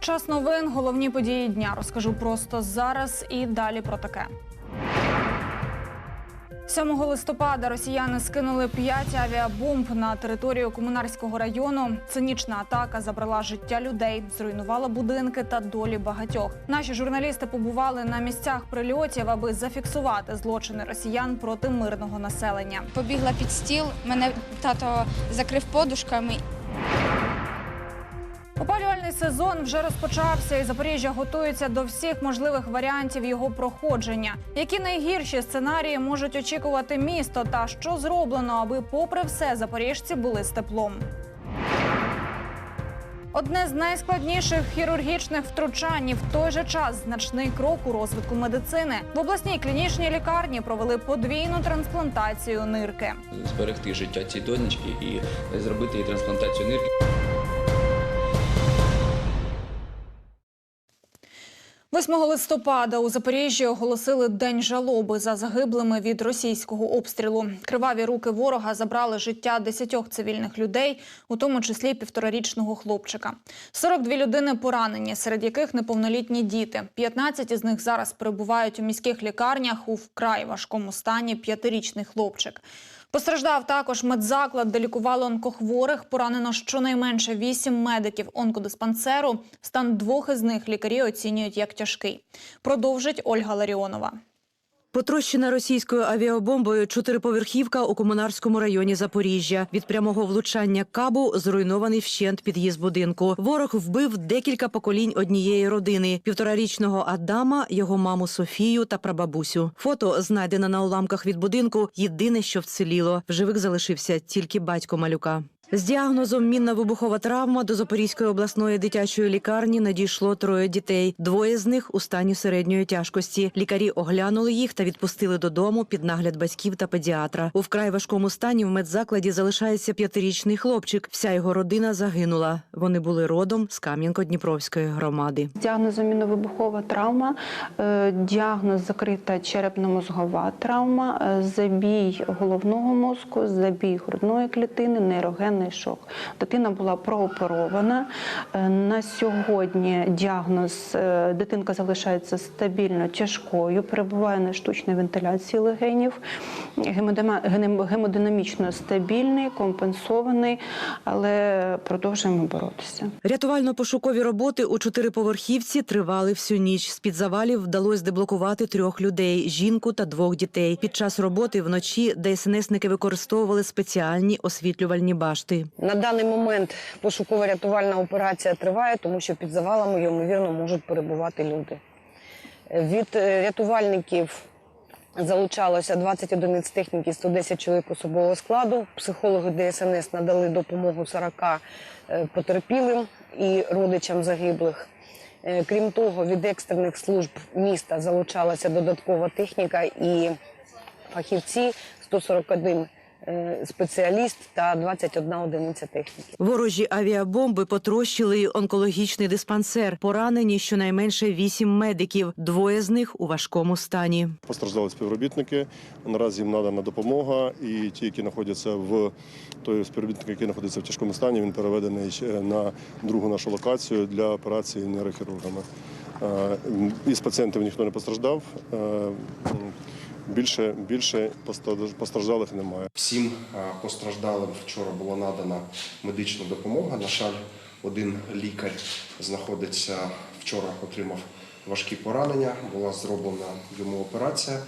Час новин, головні події дня. Розкажу просто зараз і далі про таке. 7 листопада росіяни скинули 5 авіабомб на територію комунарського району. Цинічна атака забрала життя людей, зруйнувала будинки та долі багатьох. Наші журналісти побували на місцях прильотів, аби зафіксувати злочини росіян проти мирного населення. Побігла під стіл, мене тато закрив подушками. Опалювальний сезон вже розпочався, і Запоріжжя готується до всіх можливих варіантів його проходження. Які найгірші сценарії можуть очікувати місто, та що зроблено, аби, попри все, запоріжці були з теплом. Одне з найскладніших хірургічних втручань і в той же час значний крок у розвитку медицини. В обласній клінічній лікарні провели подвійну трансплантацію нирки. зберегти життя цієї донечки і зробити їй трансплантацію нирки. 8 листопада у Запоріжжі оголосили день жалоби за загиблими від російського обстрілу. Криваві руки ворога забрали життя десятьох цивільних людей, у тому числі півторарічного хлопчика. 42 людини поранені, серед яких неповнолітні діти. 15 із них зараз перебувають у міських лікарнях у вкрай важкому стані п'ятирічний хлопчик. Постраждав також медзаклад, де лікували онкохворих. Поранено щонайменше вісім медиків онкодиспансеру. Стан двох із них лікарі оцінюють як тяжкий. Продовжить Ольга Ларіонова. Потрощена російською авіабомбою чотириповерхівка у комунарському районі Запоріжжя. Від прямого влучання кабу зруйнований вщент під'їзд будинку. Ворог вбив декілька поколінь однієї родини: півторарічного Адама, його маму Софію та прабабусю. Фото знайдено на уламках від будинку. Єдине, що вціліло. В живих залишився тільки батько малюка. З діагнозом мінна вибухова травма до Запорізької обласної дитячої лікарні надійшло троє дітей. Двоє з них у стані середньої тяжкості. Лікарі оглянули їх та відпустили додому під нагляд батьків та педіатра. У вкрай важкому стані в медзакладі залишається п'ятирічний хлопчик. Вся його родина загинула. Вони були родом з Кам'янко-Дніпровської громади. Діагнозом міновибухова травма, е, діагноз закрита черепно-мозгова травма, е, забій головного мозку, забій грудної клітини, нейрогенний шок. Дитина була прооперована. Е, На сьогодні діагноз е, дитинка залишається стабільно тяжкою, перебуває на штучній вентиляції легенів, гемодинамічно стабільний, компенсований, але продовжуємо боротися. Рятувально-пошукові роботи у чотириповерхівці тривали всю ніч. З під завалів вдалося деблокувати трьох людей: жінку та двох дітей. Під час роботи вночі ДСНСники використовували спеціальні освітлювальні башти. На даний момент пошуково-рятувальна операція триває, тому що під завалами ймовірно можуть перебувати люди. Від е, рятувальників залучалося 20 одиниць техніки, 110 чоловік особового складу. Психологи ДСНС надали допомогу 40 е, потерпілим і родичам загиблих. Е, Крім того, від екстрених служб міста залучалася додаткова техніка і фахівці 141 е, спеціаліст та 21 одиниця техніки. Ворожі авіабомби потрощили й онкологічний диспансер. Поранені щонайменше вісім медиків. Двоє з них у важкому стані. Постраждали співробітники. Наразі їм надана допомога, і ті, які знаходяться в той співробітник, який знаходиться в тяжкому стані, він переведений на другу нашу локацію для операції нейрохірургами. Е, Із пацієнтів ніхто не постраждав. Більше, більше постражд- постраждалих немає. Всім е, постраждалим вчора була надана медична допомога. На жаль, один лікар знаходиться вчора, отримав важкі поранення. Була зроблена йому операція,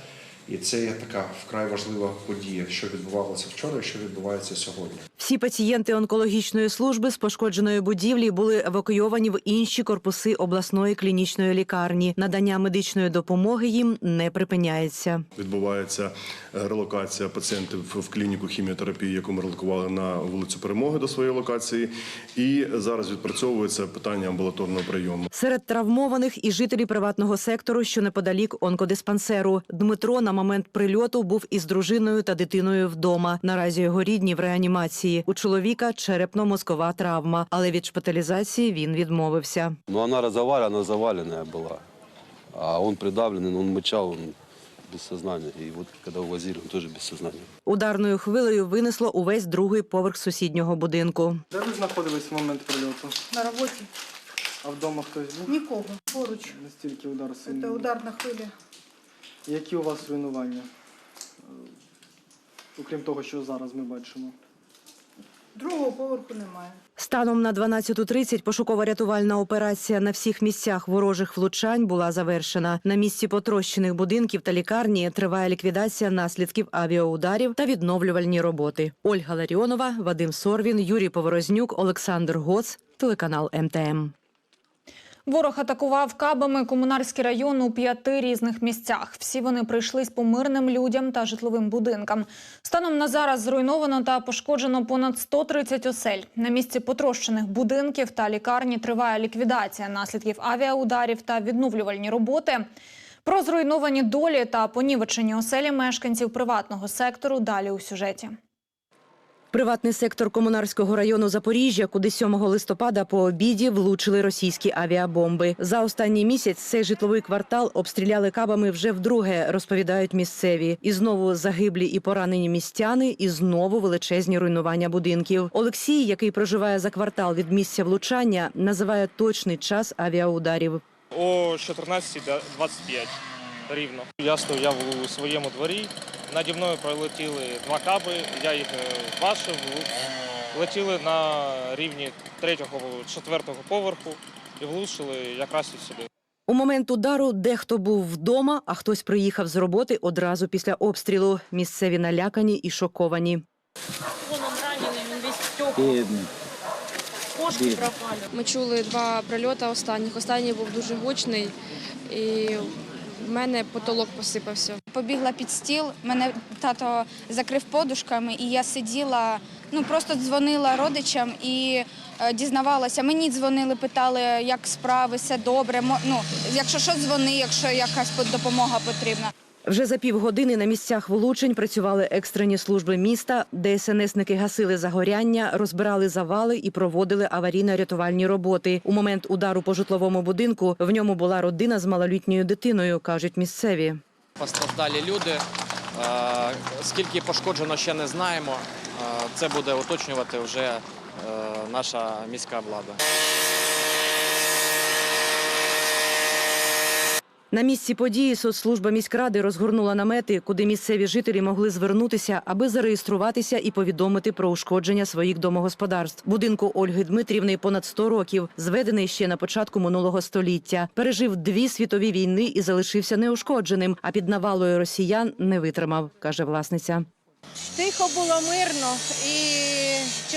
і це є така вкрай важлива подія, що відбувалося вчора і що відбувається сьогодні. Всі пацієнти онкологічної служби з пошкодженої будівлі були евакуйовані в інші корпуси обласної клінічної лікарні. Надання медичної допомоги їм не припиняється. Відбувається е, релокація пацієнтів в клініку хіміотерапії, яку ми релокували на вулицю Перемоги до своєї локації. І зараз відпрацьовується питання амбулаторного прийому. Серед травмованих і жителі приватного сектору, що неподалік онкодиспансеру. Дмитро на момент прильоту був із дружиною та дитиною вдома. Наразі його рідні в реанімації. У чоловіка черепно-мозкова травма, але від шпиталізації він відмовився. Ну, она разовалена, заваленная была. А он придавленный, он мычал, он без сознания. И вот когда увозили, он тоже без сознания. Ударною хвилею винесло увесь другий поверх сусіднього будинку. Де ви знаходились в момент прильоту? На роботі А вдома хтось був? Нікого. Поруч. Настільки удар Це сильний. ударна хвиля. Які у вас руйнування? Е, Окрім того, що зараз ми бачимо. Другого поверху немає. Станом на 12.30 пошуково-рятувальна операція на всіх місцях ворожих влучань була завершена. На місці потрощених будинків та лікарні триває ліквідація наслідків авіаударів та відновлювальні роботи. Ольга Ларіонова, Вадим Сорвін, Юрій Поворознюк, Олександр Гоц, телеканал МТМ. Ворог атакував кабами комунарський район у п'яти різних місцях. Всі вони прийшлись по мирним людям та житловим будинкам. Станом на зараз зруйновано та пошкоджено понад 130 осель. На місці потрощених будинків та лікарні триває ліквідація наслідків авіаударів та відновлювальні роботи. Про зруйновані долі та понівечені оселі мешканців приватного сектору далі у сюжеті. Приватний сектор комунарського району Запоріжжя, куди 7 листопада по обіді влучили російські авіабомби. За останній місяць цей житловий квартал обстріляли кабами вже вдруге, розповідають місцеві. І знову загиблі і поранені містяни, і знову величезні руйнування будинків. Олексій, який проживає за квартал від місця влучання, називає точний час авіаударів. О 14.25 рівно. Я стояв у своєму дворі. Наді мною пролетіли два каби, я їх е, бачив, летіли на рівні третього, четвертого поверху і влучили якраз і сюди. У момент удару дехто був вдома, а хтось приїхав з роботи одразу після обстрілу. Місцеві налякані і шоковані. Ми чули два прильоти останніх. Останній був дуже гучний, і в мене потолок посипався. Побігла під стіл, мене тато закрив подушками, і я сиділа, ну просто дзвонила родичам і е, дізнавалася. Мені дзвонили, питали, як справи, все добре. Ну, якщо що, дзвони, якщо якась допомога потрібна. Вже за півгодини на місцях влучень працювали екстрені служби міста, ДСНСники гасили загоряння, розбирали завали і проводили аварійно-рятувальні роботи. У момент удару по житловому будинку в ньому була родина з малолітньою дитиною, кажуть місцеві. Постраждалі люди. Скільки пошкоджено, ще не знаємо. Це буде уточнювати вже е, наша міська влада. На місці події соцслужба міськради розгорнула намети, куди місцеві жителі могли звернутися, аби зареєструватися і повідомити про ушкодження своїх домогосподарств. Будинку Ольги Дмитрівни понад 100 років, зведений ще на початку минулого століття. Пережив дві світові війни і залишився неушкодженим. А під навалою росіян не витримав, каже власниця. Тихо було мирно, і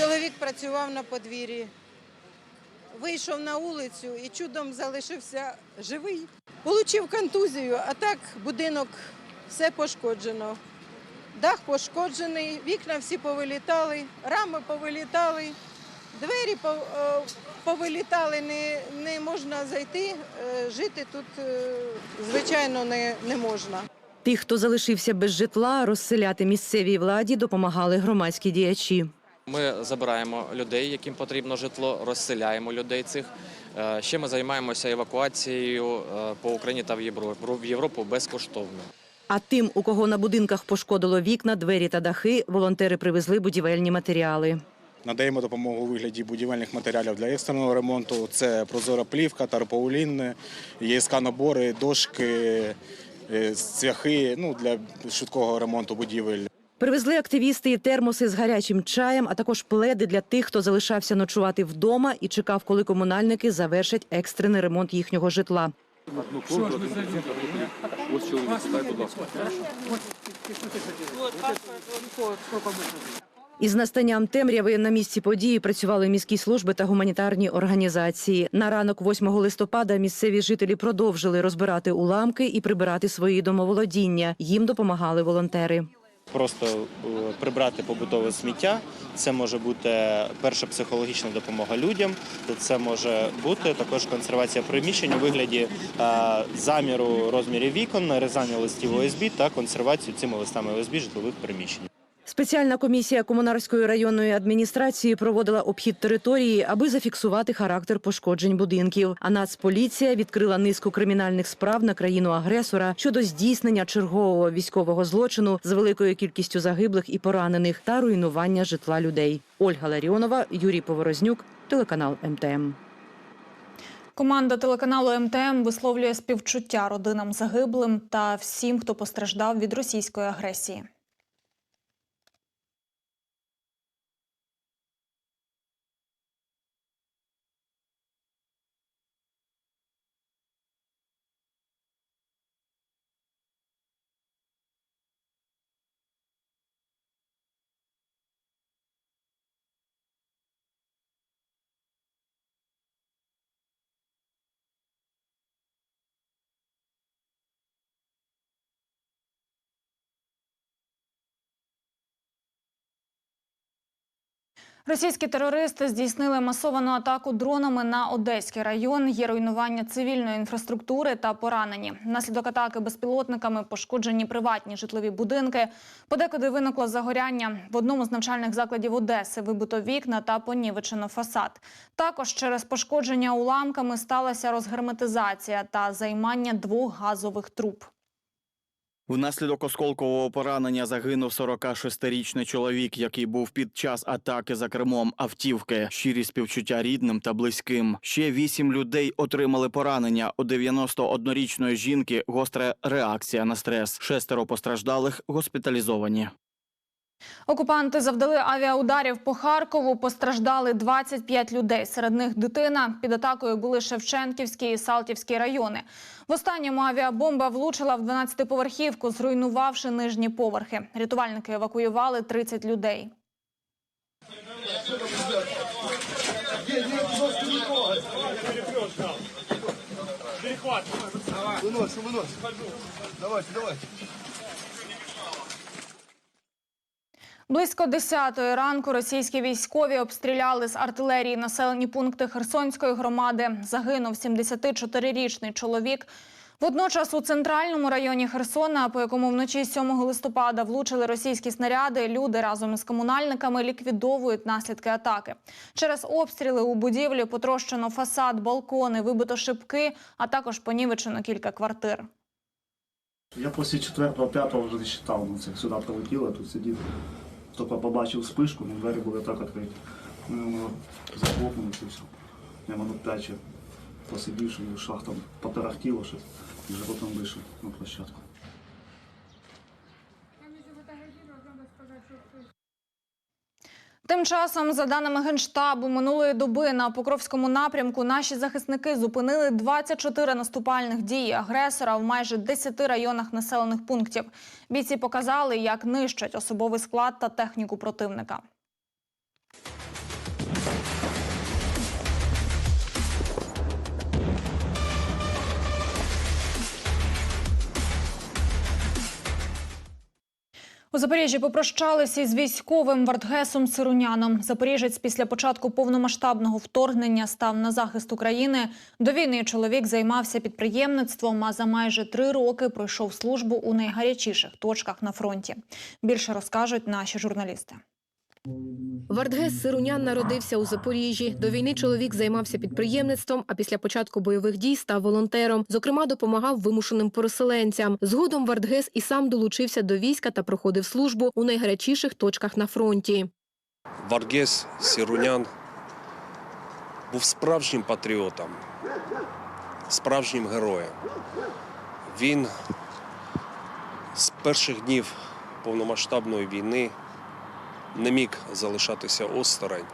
чоловік працював на подвір'ї. Вийшов на вулицю і чудом залишився живий. Получив контузію, а так будинок все пошкоджено. Дах пошкоджений, вікна всі повилітали, рами повилітали, двері е, повилітали, не, не можна зайти. е, Жити тут, е, звичайно, не, не можна. Тих, хто залишився без житла, розселяти місцевій владі допомагали громадські діячі. Ми забираємо людей, яким потрібно житло, розселяємо людей цих. Е, Ще ми займаємося евакуацією е, по Україні та в Європу, в Європу безкоштовно. А тим, у кого на будинках пошкодило вікна, двері та дахи, волонтери привезли будівельні матеріали. Надаємо допомогу у вигляді будівельних матеріалів для екстреного ремонту. Це прозора плівка, тарпаулін, ЄСК-набори, дошки, е, цвяхи ну, для швидкого ремонту будівель. Привезли активісти і термоси з гарячим чаєм, а також пледи для тих, хто залишався ночувати вдома і чекав, коли комунальники завершать екстрений ремонт їхнього житла. Із настанням темряви на місці події працювали міські служби та гуманітарні організації. На ранок 8 листопада місцеві жителі продовжили розбирати уламки і прибирати свої домоволодіння. Їм допомагали волонтери. Просто е, прибрати побутове сміття. Це може бути перша психологічна допомога людям. Це може бути також консервація приміщень у вигляді е, заміру розмірів вікон, нарізання листів ОСБ та консервацію цими листами ОСБ житлових приміщень. Спеціальна комісія комунарської районної адміністрації проводила обхід території, аби зафіксувати характер пошкоджень будинків. А Нацполіція відкрила низку кримінальних справ на країну агресора щодо здійснення чергового військового злочину з великою кількістю загиблих і поранених та руйнування житла людей. Ольга Ларіонова, Юрій Поворознюк, телеканал МТМ. Команда телеканалу МТМ висловлює співчуття родинам загиблим та всім, хто постраждав від російської агресії. Російські терористи здійснили масовану атаку дронами на Одеський район. Є руйнування цивільної інфраструктури та поранені. Внаслідок атаки безпілотниками пошкоджені приватні житлові будинки. Подекуди виникло загоряння. В одному з навчальних закладів Одеси вибито вікна та понівечено фасад. Також через пошкодження уламками сталася розгерметизація та займання двох газових труб. Внаслідок осколкового поранення загинув 46-річний чоловік, який був під час атаки за кермом автівки. Щирі співчуття рідним та близьким. Ще вісім людей отримали поранення. У 91-річної жінки гостра реакція на стрес. Шестеро постраждалих госпіталізовані. Окупанти завдали авіаударів по Харкову. Постраждали 25 людей. Серед них дитина. Під атакою були Шевченківський і Салтівський райони. В останньому авіабомба влучила в 12-поверхівку, зруйнувавши нижні поверхи. Рятувальники евакуювали 30 людей. Выносим, выносим. Давайте, давайте. Близько 10-ї ранку російські військові обстріляли з артилерії населені пункти Херсонської громади. Загинув 74-річний чоловік. Водночас у центральному районі Херсона, по якому вночі 7 листопада влучили російські снаряди, люди разом із комунальниками ліквідовують наслідки атаки. Через обстріли у будівлі потрощено фасад, балкони, вибито шибки, а також понівечено кілька квартир. Я після четвертого, п'ятого вже не читав, ну це сюди прилетіло, тут сидів. Тільки побачив спишку, ну двері були так відкриті. Ну, воно захлопнулося і все. Я минут п'ять посидів, посидівши, шахтом потарахтіло щось, і вже потім вийшов на площадку. Тим часом, за даними Генштабу, минулої доби на Покровському напрямку наші захисники зупинили 24 наступальних дії агресора в майже 10 районах населених пунктів. Бійці показали, як нищать особовий склад та техніку противника. У Запоріжжі попрощалися із військовим Вартгесом Сируняном. Запоріжець після початку повномасштабного вторгнення став на захист України. До війни чоловік займався підприємництвом, а за майже три роки пройшов службу у найгарячіших точках на фронті. Більше розкажуть наші журналісти. Вартгес Сирунян народився у Запоріжжі. До війни чоловік займався підприємництвом, а після початку бойових дій став волонтером. Зокрема, допомагав вимушеним переселенцям. Згодом Вартгес і сам долучився до війська та проходив службу у найгарячіших точках на фронті. Варгес Сірунян був справжнім патріотом, справжнім героєм. Він з перших днів повномасштабної війни не міг залишатися осторонь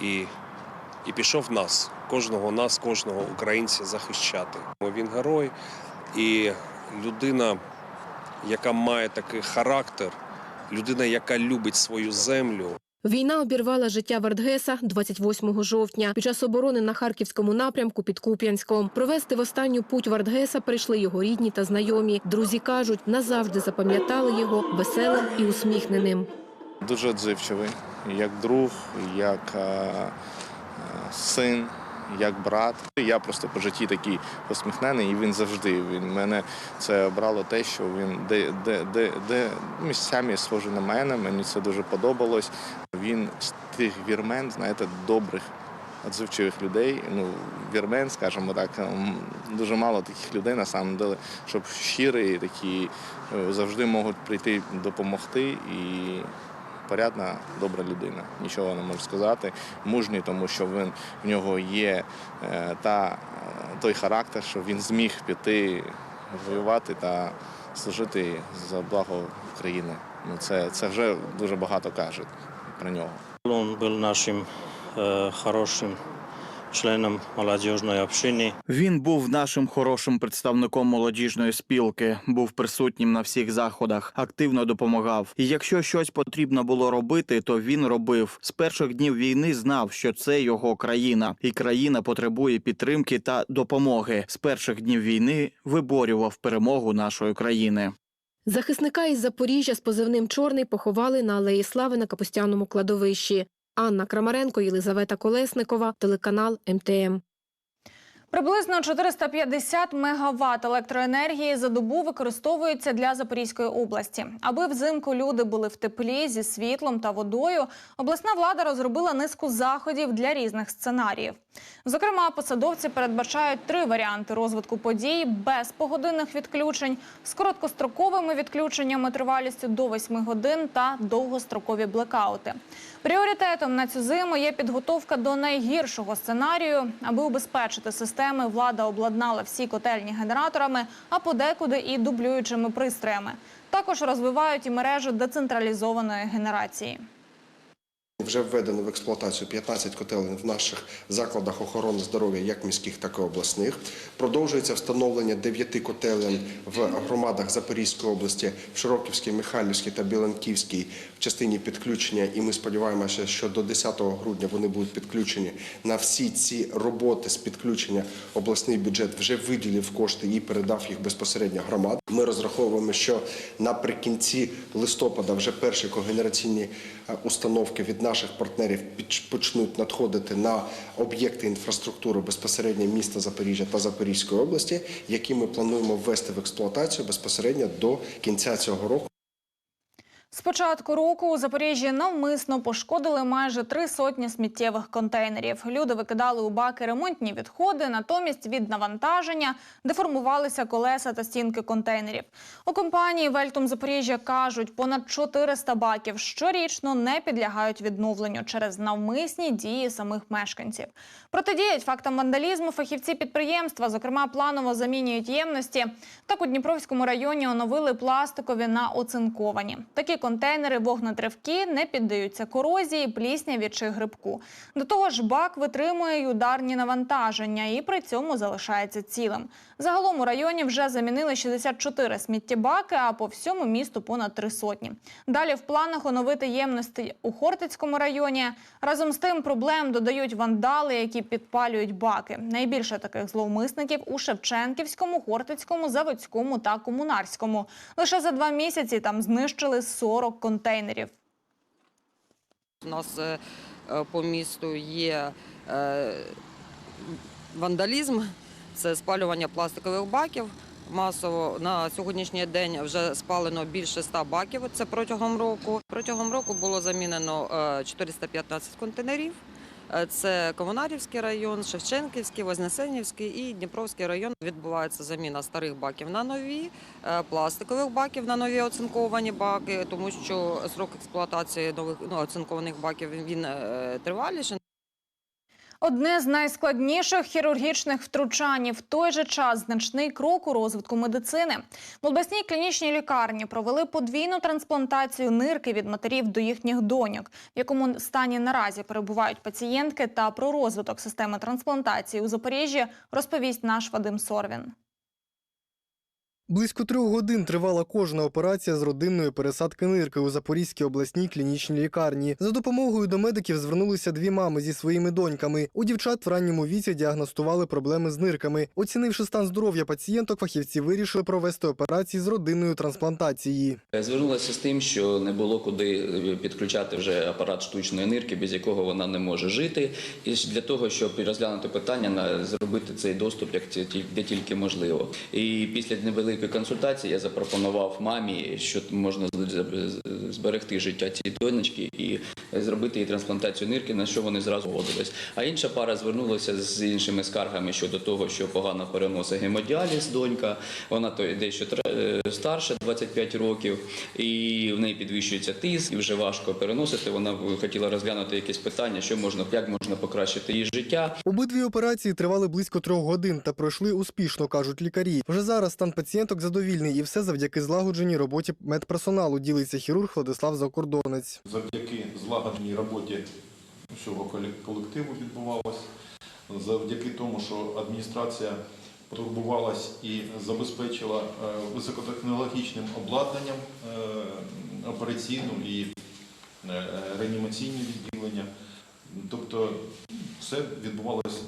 і, і пішов нас, кожного нас, кожного українця захищати. Він герой і людина, яка має такий характер, людина, яка любить свою землю. Війна обірвала життя Вартгеса 28 жовтня під час оборони на харківському напрямку під Куп'янськом. Провести в останню путь Вартгеса прийшли його рідні та знайомі. Друзі кажуть, назавжди запам'ятали його веселим і усміхненим. Дуже відзивчивий, як друг, як е, син, як брат. Я просто по житті такий посміхнений, і він завжди. Він мене це обрало те, що він де, де, де, де місцями схожий на мене. Мені це дуже подобалось. Він з тих вірмен, знаєте, добрих. Отзивчивих людей, ну вірмен, скажімо так, дуже мало таких людей на самом деле, щоб щирі такі е, завжди можуть прийти допомогти і порядна, добра людина. Нічого не можу сказати. Мужній, тому що він в нього є е, та той характер, що він зміг піти воювати та служити за благо України. Ну, це, це вже дуже багато каже про нього. Он був нашим е, хорошим членом молодежной общины. Він був нашим хорошим представником молодіжної спілки, був присутнім на всіх заходах, активно допомагав. І якщо щось потрібно було робити, то він робив. З перших днів війни знав, що це його країна, і країна потребує підтримки та допомоги. З перших днів війни виборював перемогу нашої країни. Захисника із Запоріжжя з позивним Чорний поховали на Алеї Слави на Капустяному кладовищі. Анна Крамаренко, Єлизавета Колесникова, телеканал МТМ. Приблизно 450 мегаватт електроенергії за добу використовується для Запорізької області. Аби взимку люди були в теплі зі світлом та водою, обласна влада розробила низку заходів для різних сценаріїв. Зокрема, посадовці передбачають три варіанти розвитку подій без погодинних відключень, з короткостроковими відключеннями тривалістю до 8 годин та довгострокові блекаути. Пріоритетом на цю зиму є підготовка до найгіршого сценарію, аби убезпечити системи. Влада обладнала всі котельні генераторами, а подекуди і дублюючими пристроями. Також розвивають і мережу децентралізованої генерації. Вже введено в експлуатацію 15 котелень в наших закладах охорони здоров'я, як міських, так і обласних. Продовжується встановлення 9 котелень в громадах Запорізької області, в Широківській, Михайлівській та Біланківській в частині підключення. І ми сподіваємося, що до 10 грудня вони будуть підключені. На всі ці роботи з підключення обласний бюджет вже виділив кошти і передав їх безпосередньо громад. Ми розраховуємо, що наприкінці листопада вже перші когенераційні установки від наших партнерів почнуть надходити на об'єкти інфраструктури безпосередньо міста Запоріжжя та Запорізької області, які ми плануємо ввести в експлуатацію безпосередньо до кінця цього року. З початку року у Запоріжжі навмисно пошкодили майже три сотні сміттєвих контейнерів. Люди викидали у баки ремонтні відходи, натомість від навантаження деформувалися колеса та стінки контейнерів. У компанії Вельтум Запоріжжя кажуть, понад 400 баків щорічно не підлягають відновленню через навмисні дії самих мешканців. Протидіють фактам вандалізму фахівці підприємства, зокрема, планово замінюють ємності. Так у Дніпровському районі оновили пластикові на оцинковані. Такі контейнери вогнетривкі не піддаються корозії, плісняві чи грибку. До того ж, бак витримує й ударні навантаження і при цьому залишається цілим. Загалом у районі вже замінили 64 сміттєбаки, а по всьому місту понад три сотні. Далі в планах оновити ємності у Хортицькому районі. Разом з тим проблем додають вандали, які підпалюють баки. Найбільше таких зловмисників у Шевченківському, Хортицькому, Заводському та Комунарському. Лише за два місяці там знищили 40 контейнерів. У нас е, е, по місту є е, вандалізм, це спалювання пластикових баків. Масово на сьогоднішній день вже спалено більше 100 баків. Це протягом року. Протягом року було замінено е, 415 контейнерів. Е, Це Комунарівський район, Шевченківський, Вознесенівський і Дніпровський район. Відбувається заміна старих баків на нові, е, пластикових баків на нові оцинковані баки, тому що срок експлуатації нових ну, оцинкованих баків він, е, триваліший. Одне з найскладніших хірургічних втручань в той же час значний крок у розвитку медицини. В обласній клінічній лікарні провели подвійну трансплантацію нирки від матерів до їхніх доньок, в якому стані наразі перебувають пацієнтки та про розвиток системи трансплантації у Запоріжжі розповість наш Вадим Сорвін. Близько трьох годин тривала кожна операція з родинної пересадки нирки у Запорізькій обласній клінічній лікарні. За допомогою до медиків звернулися дві мами зі своїми доньками. У дівчат в ранньому віці діагностували проблеми з нирками. Оцінивши стан здоров'я пацієнток, фахівці вирішили провести операції з родинної трансплантації. Звернулася з тим, що не було куди підключати вже апарат штучної нирки, без якого вона не може жити. І для того, щоб розглянути питання, зробити цей доступ як де тільки можливо. І після невеликої великої консультації я запропонував мамі, що можна зберегти життя цієї донечки і зробити їй трансплантацію нирки, на що вони зразу погодились. А інша пара звернулася з іншими скаргами щодо того, що погано переносить гемодіаліз донька. Вона то дещо е, старша, 25 років, і в неї підвищується тиск, і вже важко переносити. Вона хотіла розглянути якесь питання, що можна, як можна покращити її життя. Обидві операції тривали близько трьох годин та пройшли успішно, кажуть лікарі. Вже зараз стан пацієнток задовільний, і все завдяки злагодженій роботі медперсоналу. Ділиться хірург Владислав Закордонець. Завдяки злагодженій роботі всього колективу відбувалось, завдяки тому, що адміністрація турбувалась і забезпечила е, високотехнологічним обладнанням е, операційну і е, реанімаційні відділення. Тобто все відбувалося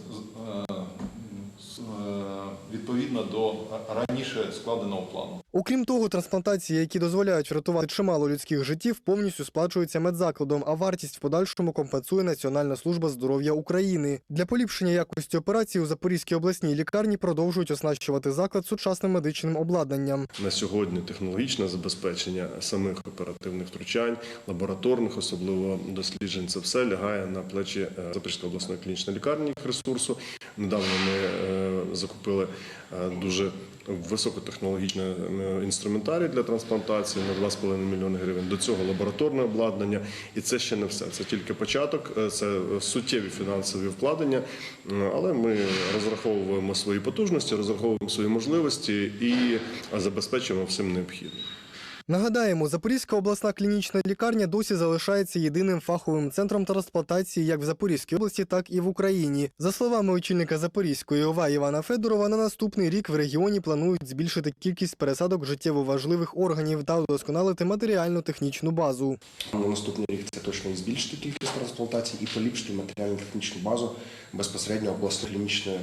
відповідно до раніше складеного плану. Окрім того, трансплантації, які дозволяють врятувати чимало людських життів, повністю сплачуються медзакладом, а вартість в подальшому компенсує Національна служба здоров'я України. Для поліпшення якості операції у Запорізькій обласній лікарні продовжують оснащувати заклад сучасним медичним обладнанням. На сьогодні технологічне забезпечення самих оперативних втручань, лабораторних, особливо досліджень, це все лягає на плечі е, Запорізької обласної клінічної лікарні їх ресурсу. Недавно ми е, закупили е, дуже високотехнологічний е, інструментарій для трансплантації на 2,5 мільйони гривень. До цього лабораторне обладнання, і це ще не все. Це тільки початок, е, це суттєві фінансові вкладення. Е, Але ми розраховуємо свої потужності, розраховуємо свої можливості і забезпечуємо всім необхідним. Нагадаємо, Запорізька обласна клінічна лікарня досі залишається єдиним фаховим центром трансплантації як в Запорізькій області, так і в Україні. За словами очільника Запорізької ОВА Івана Федорова, на наступний рік в регіоні планують збільшити кількість пересадок життєво важливих органів та удосконалити матеріально-технічну базу. На наступний рік це точно і збільшити кількість трансплантацій і поліпшити матеріально-технічну базу безпосередньо обласної клінічної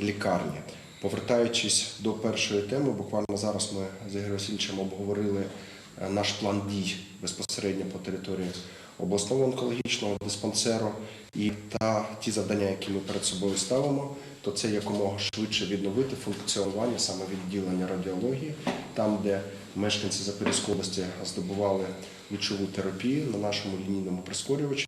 лікарні. Повертаючись до першої теми, буквально зараз ми з Ігорем Васильовичем обговорили наш план дій безпосередньо по території обласного онкологічного диспансеру і та ті завдання, які ми перед собою ставимо, то це якомога швидше відновити функціонування саме відділення радіології, там, де мешканці Запорізької області здобували лучову терапію на нашому лінійному прискорювачі.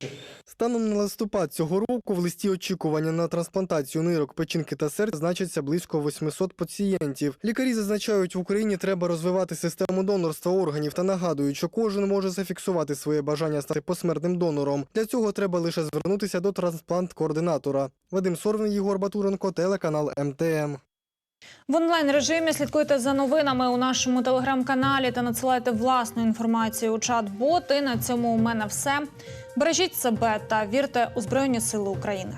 Станом на листопад цього року в листі очікування на трансплантацію нирок, печінки та серця значиться близько 800 пацієнтів. Лікарі зазначають, в Україні треба розвивати систему донорства органів та нагадують, що кожен може зафіксувати своє бажання стати посмертним донором. Для цього треба лише звернутися до трансплант-координатора. Вадим Сорвин, Єгор Батуренко, телеканал МТМ. В онлайн режимі слідкуйте за новинами у нашому телеграм-каналі та надсилайте власну інформацію у чат-бот. І на цьому у мене все. Бережіть себе та вірте у Збройні Сили України.